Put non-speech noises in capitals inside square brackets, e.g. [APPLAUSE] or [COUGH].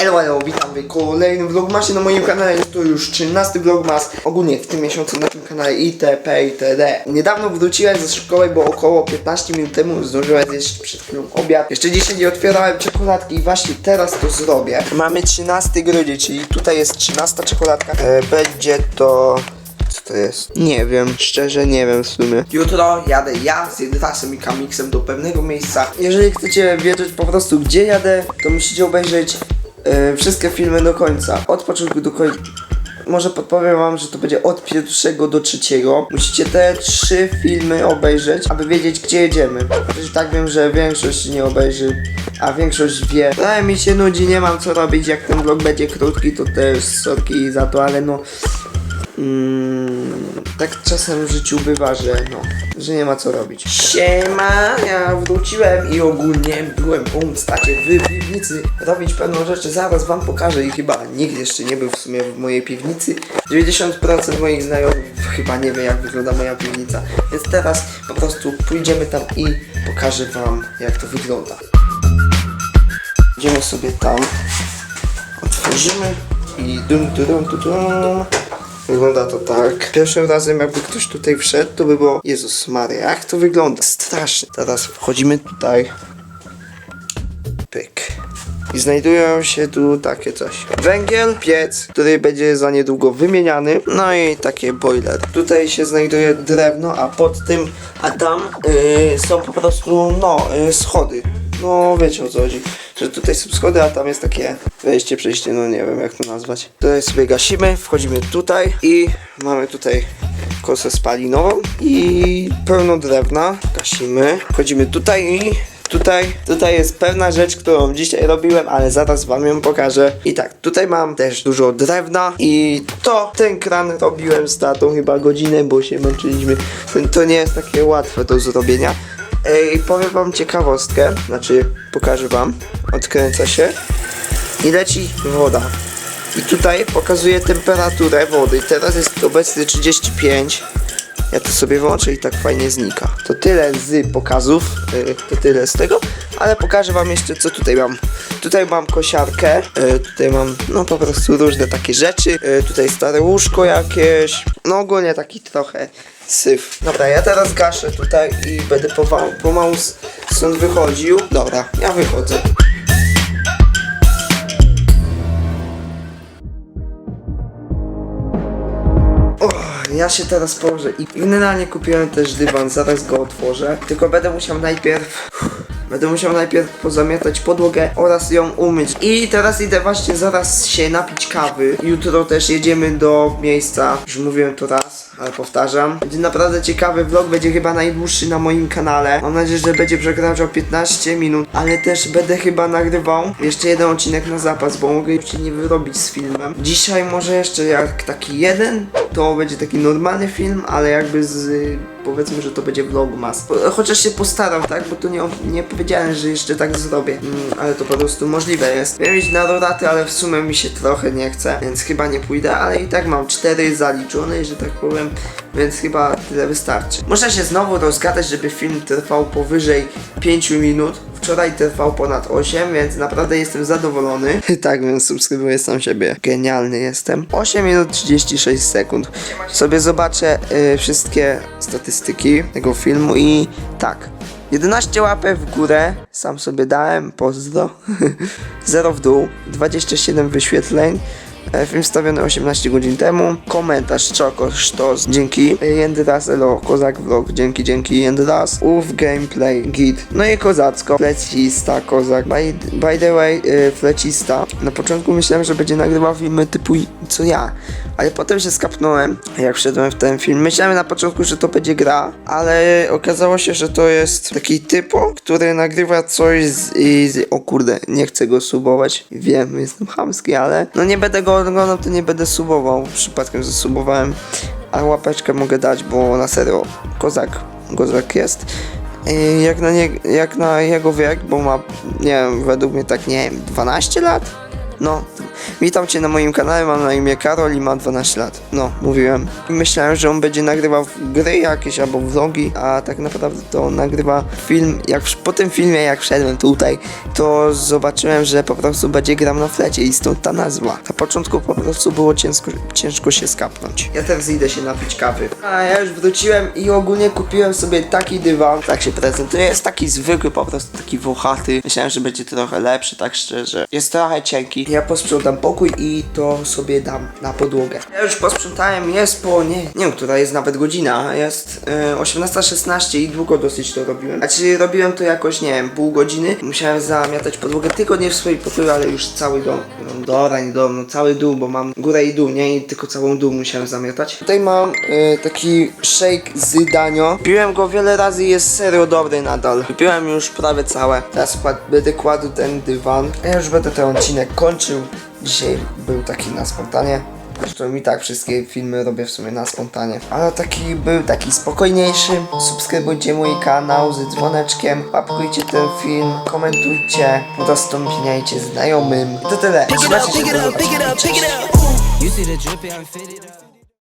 Elo, elo, witam w kolejnym vlogmasie na moim kanale, jest to już 13 vlogmas Ogólnie w tym miesiącu na tym kanale itp. itd. Niedawno wróciłem ze szkoły, bo około 15 minut temu zdążyłem zjeść przed chwilą obiad Jeszcze dzisiaj nie otwierałem czekoladki i właśnie teraz to zrobię Mamy 13 grudzień, czyli tutaj jest 13 czekoladka e, Będzie to... Co to jest? Nie wiem, szczerze nie wiem w sumie. Jutro jadę ja z Jedwasem i Kamiksem do pewnego miejsca. Jeżeli chcecie wiedzieć po prostu gdzie jadę, to musicie obejrzeć e, wszystkie filmy do końca. Od początku do końca. Może podpowiem wam, że to będzie od pierwszego do trzeciego. Musicie te trzy filmy obejrzeć, aby wiedzieć gdzie jedziemy. Chociaż tak wiem, że większość nie obejrzy, a większość wie. Ale mi się nudzi, nie mam co robić. Jak ten vlog będzie krótki, to też sorki za to, ale no... Mm, tak czasem w życiu bywa, że no, że nie ma co robić. Siema, ja wróciłem i ogólnie byłem pomóc tacie w piwnicy robić pewną rzeczy, zaraz wam pokażę i chyba nikt jeszcze nie był w sumie w mojej piwnicy. 90% moich znajomych chyba nie wie jak wygląda moja piwnica, więc teraz po prostu pójdziemy tam i pokażę wam jak to wygląda. Idziemy sobie tam, otworzymy i dum dum dum dum dum. Wygląda to tak. Pierwszym razem jakby ktoś tutaj wszedł, to by było Jezus Maria, jak to wygląda? Strasznie. Teraz wchodzimy tutaj. Pyk. I znajdują się tu takie coś. Węgiel, piec, który będzie za niedługo wymieniany. No i takie boiler. Tutaj się znajduje drewno, a pod tym, a tam yy, są po prostu, no, yy, schody. No, wiecie o co chodzi. Że tutaj są schody, a tam jest takie wejście, przejście, no nie wiem jak to nazwać. Tutaj sobie gasimy, wchodzimy tutaj i mamy tutaj kosę spalinową i pełno drewna. Gasimy, wchodzimy tutaj i Tutaj, tutaj jest pewna rzecz, którą dzisiaj robiłem, ale zaraz wam ją pokażę. I tak, tutaj mam też dużo drewna i to, ten kran robiłem z tatą chyba godzinę, bo się męczyliśmy. To nie jest takie łatwe do zrobienia. Ej, powiem wam ciekawostkę, znaczy pokażę wam. Odkręca się i leci woda. I tutaj pokazuje temperaturę wody. Teraz jest obecny 35. Ja to sobie włączę i tak fajnie znika. To tyle z pokazów, yy, to tyle z tego, ale pokażę wam jeszcze co tutaj mam. Tutaj mam kosiarkę, yy, tutaj mam no po prostu różne takie rzeczy, yy, tutaj stare łóżko jakieś, no ogólnie taki trochę syf. Dobra, ja teraz gaszę tutaj i będę pomału, stąd wychodził. Dobra, ja wychodzę. Ja się teraz położę i generalnie kupiłem też dywan, zaraz go otworzę. Tylko będę musiał najpierw. Będę musiał najpierw pozamiatać podłogę oraz ją umyć. I teraz idę właśnie zaraz się napić kawy. Jutro też jedziemy do miejsca. Już mówiłem to raz, ale powtarzam. Będzie naprawdę ciekawy vlog, będzie chyba najdłuższy na moim kanale. Mam nadzieję, że będzie przekraczał 15 minut, ale też będę chyba nagrywał jeszcze jeden odcinek na zapas, bo mogę już się nie wyrobić z filmem. Dzisiaj może jeszcze jak taki jeden, to będzie taki normalny film, ale jakby z powiedzmy, że to będzie vlogmas. Chociaż się postaram, tak? Bo to nie, nie powiedziałem, że jeszcze tak zrobię. Mm, ale to po prostu możliwe jest. Miałem iść na rodaty, ale w sumie mi się trochę nie chce, więc chyba nie pójdę, ale i tak mam cztery zaliczone, że tak powiem, więc chyba tyle wystarczy. Muszę się znowu rozgadać, żeby film trwał powyżej 5 minut. Wczoraj trwał ponad 8, więc naprawdę jestem zadowolony. [LAUGHS] tak, więc subskrybuję sam siebie. Genialny jestem. 8 minut 36 sekund. Sobie zobaczę y, wszystkie statystyki tego filmu i tak. 11 łapek w górę, sam sobie dałem, pozdro. [LAUGHS] 0 w dół, 27 wyświetleń. E, Film wstawiony 18 godzin temu. Komentarz Czoko Sztos. Dzięki. Jędras Elo Kozak Vlog. Dzięki, dzięki Jędras. Uf Gameplay Git. No i kozacko. Flecista Kozak. By, by the way, y, Flecista. Na początku myślałem, że będzie nagrywał filmy typu co ja. Ale potem się skapnąłem, jak wszedłem w ten film. Myślałem na początku, że to będzie gra, ale okazało się, że to jest taki typo, który nagrywa coś z, i z... O kurde, nie chcę go subować. Wiem, jestem chamski, ale no nie będę go oglądał, to nie będę subował. Przypadkiem zasubowałem, a łapeczkę mogę dać, bo na serio, kozak, kozak jest. I jak na, nie, jak na jego wiek, bo ma, nie wiem, według mnie tak, nie wiem, 12 lat? No, witam cię na moim kanale, mam na imię Karol i mam 12 lat. No, mówiłem. I myślałem, że on będzie nagrywał gry jakieś albo vlogi, a tak naprawdę to on nagrywa film. Jak po tym filmie, jak wszedłem tutaj, to zobaczyłem, że po prostu będzie grał na flecie i stąd ta nazwa. Na początku po prostu było ciężko, ciężko się skapnąć. Ja teraz idę się napić kawy. A ja już wróciłem i ogólnie kupiłem sobie taki dywan. Tak się prezentuje. Jest taki zwykły, po prostu taki włochaty. Myślałem, że będzie trochę lepszy, tak szczerze. Jest trochę cienki. Ja posprzątam pokój i to sobie dam na podłogę. Ja już posprzątałem, jest po, nie, nie wiem, która jest nawet godzina. Jest e, 18.16 i długo dosyć to robiłem. Znaczy robiłem to jakoś, nie wiem, pół godziny. Musiałem zamiatać podłogę tylko nie w swoim pokoju, ale już cały dom. No dobra, nie dom, no cały dół, bo mam górę i dół, nie? I tylko całą dół musiałem zamiatać. Tutaj mam e, taki shake z danio. Piłem go wiele razy jest serio dobry nadal. Wypiłem już prawie całe. Teraz będę kładł ten dywan. Ja już będę ten odcinek kończył. Dzisiaj był taki na spontanie. Zresztą i tak wszystkie filmy robię w sumie na spontanie. Ale taki był taki spokojniejszy. Subskrybujcie mój kanał z dzwoneczkiem. Łapkujcie ten film, komentujcie, udostępniajcie znajomym. To tyle. Trzymajcie się, do zobaczenia.